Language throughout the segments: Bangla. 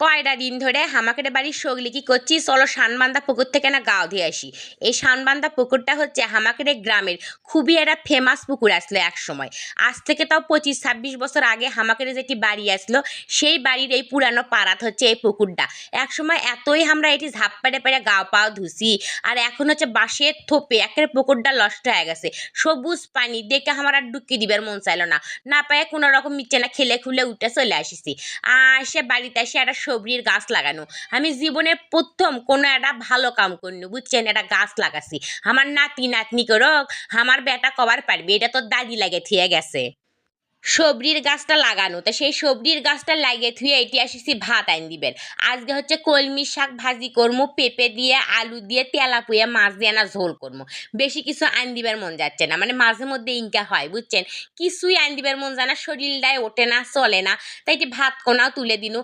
কয়টা দিন ধরে হামাকের বাড়ির সগলি কি করছি, চলো শানবান্ধা পুকুর থেকে না গাও দিয়ে আসি। এই শানবান্ধা পুকুরটা হচ্ছে হামাকের গ্রামের খুবই একটা ফেমাস পুকুর আসলো এক সময়। আজ থেকে তাও পঁচিশ, ছাব্বিশ বছর আগে হামাকের যেটি বাড়ি আসলো, সেই বাড়ির এই পুরানো পাড়াত হচ্ছে এই পুকুরটা। এক সময় এতই আমরা এটি ঝাপ পেড়ে পেড়ে গাও পাও ধুসি, আর এখন হচ্ছে বাঁশের থোপে একের পুকুরটা নষ্ট হয়ে গেছে। সবুজ পানি দেখে আমার আর ডুকি দিবার মন চাইলো না। না পায়ে কোনো রকম মিচ্ছে না, খেলে খুলে উঠে চলে আসিছি। আর সে বাড়িতে এসে একটা সবজির গাছ লাগানো। আমি জীবনে প্রথম কোনো একটা ভালো কাম করিনি, বুঝছেন? একটা গাছ লাগাছি। আমার নাতি নাতনি করক আমার বেটা কবার পারবে, এটা তো দাদি লাগে থিয়ে গেছে। সবজির গাছটা লাগানো। তো সেই সবজির গাছটা লাগিয়ে থুয়ে এটি আসিছি ভাত আইন দিবেন। আজকে হচ্ছে কলমি শাক ভাজি করব পেঁপে দিয়ে, আলু দিয়ে তেলা পুয়ে মাছ দিয়ে না ঝোল করব বেশি কিছু আইন দিবার মন যাচ্ছে না। মানে মাঝে মধ্যে ইনকা হয়, বুঝছেন? কিছুই আইন দিবার মন যায় না, শরীরটায় ওঠে না, চলে না। তাই এটি ভাত কোনাও তুলে দিনু।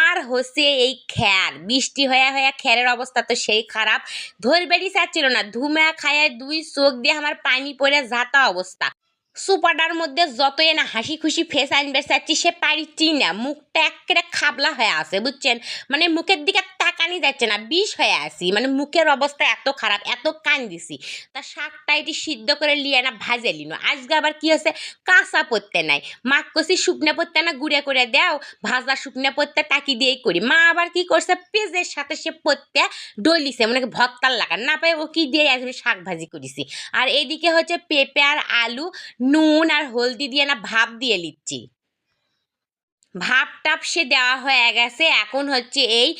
আর হচ্ছে এই খ্যার, বৃষ্টি হয়ে হয়ে খ্যারের অবস্থা তো সেই খারাপ। ধর ধরবেরই চাচ্ছিল না। ধুমা খায় দুই চোখ দিয়ে আমার পানি পড়ে যাতা অবস্থা। সুপারটার মধ্যে যতই না হাসি খুশি ফেস আনবে চাচ্ছি সে পারিচ্ছি না। মুখটা একেবারে খাবলা হয়ে আছে, বুঝছেন? মানে মুখের দিকে তাকানি যাচ্ছে না, বিষ হয়ে আসি মানে মুখের অবস্থা এত খারাপ, এত কান দিছি। তা শাকটা এটি সিদ্ধ করে লিয়ে না, ভাজে লিনো। আজকে আবার কি হচ্ছে কাঁচা পড়তে নাই। মাক কষি শুকনো পড়তে না, গুঁড়ে করে দেও। ভাজা শুকনো পড়তে, তাকি দিয়েই করি। মা আবার কি করছে? পেঁজের সাথে সে পড়তে ডলিছে মানে ভত্তার লাগা। না পাই ও কি দিয়ে আমি শাক ভাজি করেছি। আর এদিকে হচ্ছে পেঁপে আর আলু, নুন আর হলদি দিয়ে না ভাপ দিয়ে নিচ্ছি ভাপ টাপ সে দেওয়া হয়ে গেছে। এখন হচ্ছে এই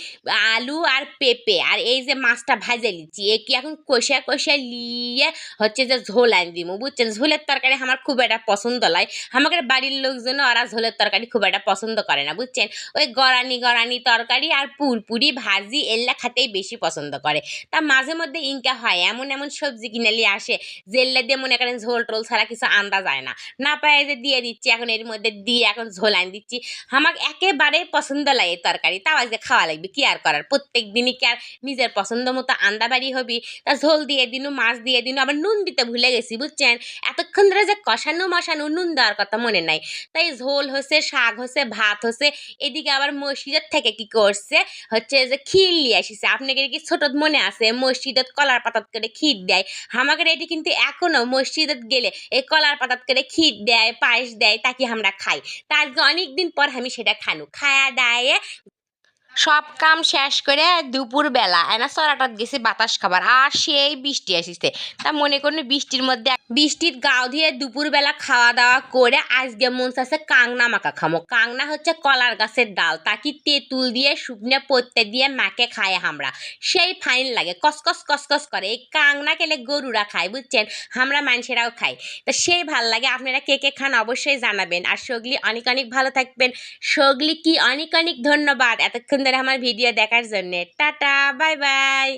আলু আর পেঁপে। আর এই যে মাছটা ভাজে নিচ্ছি, এ কি এখন কষা কষা লিয়ে হচ্ছে যে ঝোল আন দিব, বুঝছেন? ঝোলের তরকারি আমার খুব একটা পছন্দ লাগে আমাদের বাড়ির লোকজন ওরা ঝোলের তরকারি খুব একটা পছন্দ করে না, বুঝছেন? ওই গরানি গরানি তরকারি আর পুরপুরি ভাজি এল্লা খাতেই বেশি পছন্দ করে। তা মাঝে মধ্যে ইনকা হয়, এমন এমন সবজি কিনে নিয়ে আসে, জেল্লা দিয়ে মনে করেন ঝোল টোল ছাড়া কিছু আন্দা যায় না। না পায়ে যে দিয়ে দিচ্ছি, এখন এর মধ্যে দিয়ে এখন ঝোল আন দিচ্ছি। আমার একেবারে পছন্দ লাগে তরকারি। তাও আজকে খাওয়া লাগবে, কি আর করার? প্রত্যেক দিনই কি আর নিজের পছন্দ মতো আন্দা বাড়ি হবি, তা ঝোল দিয়ে দিনু, মাছ দিয়ে দিনু, আবার নুন দিতে ভুলে গেছি, বুঝছেন? এতক্ষণ ধরে যে কষানো মশানো নুন দেওয়ার কথা মনে নাই। তাই ঝোল হচ্ছে, শাক হচ্ছে, ভাত হচ্ছে, এদিকে আবার মসজিদের থেকে কি করছে? হচ্ছে যে ক্ষীর নিয়ে আসিছে। আপনাকে কি ছোট মনে আছে? মসজিদত কলার পাতাত করে ক্ষীর দেয়। আমাদের এটি কিন্তু এখনও মসজিদত গেলে এই কলার পাতাত করে ক্ষীর দেয়, পায়েস দেয় তাকে আমরা খাই? তা আজকে অনেকদিন পর আমি সেটা খানু খায়া দায়ে সব কাম শেষ করে দুপুর বেলা এনা সরাটাত গেছে বাতাস খাবার, আর সেই বৃষ্টি আসিছে। তা মনে করুন বৃষ্টির মধ্যে বৃষ্টির গাও দিয়ে দুপুর বেলা খাওয়া দাওয়া করে আজকে মন চাচ্ছে কাংনা মাখা খামো। কাংনা হচ্ছে কলার গাছের ডাল, তাকে তেঁতুল দিয়ে, শুকনো পত্তে দিয়ে মাকে খায় আমরা সেই ফাইন লাগে, কসকস কসকস করে। এই কাংনা কেলে গরুরা খায়, বুঝছেন? আমরা মানুষেরাও খাই তা সেই ভালো লাগে, আপনারা কে কে খান অবশ্যই জানাবেন। আর সগলি অনেক অনেক ভালো থাকবেন। সগলি কি অনেক অনেক ধন্যবাদ। এতক্ষণ ধরে আমার ভিডিও দেখার জন্যে। Tata bye bye